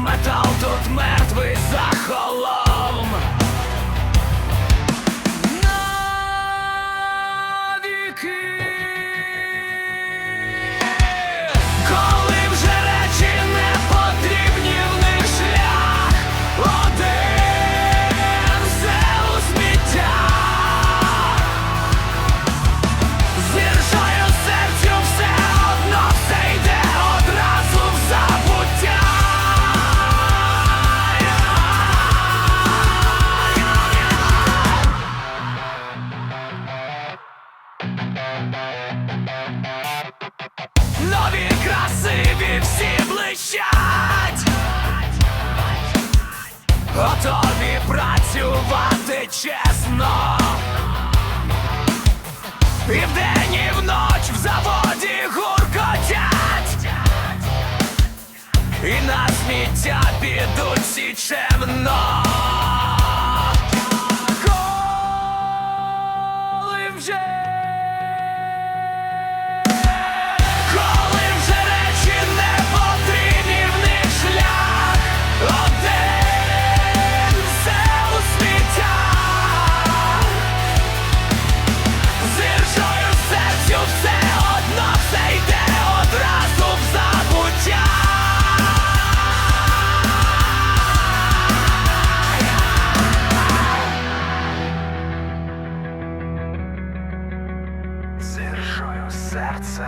Метал тут мертвий захолод. Красиві, всі блищать. Готові працювати чесно. І вдень, і вночь в заводі гуркотять. І на сміття підуть всі чемно. Коли вже З серце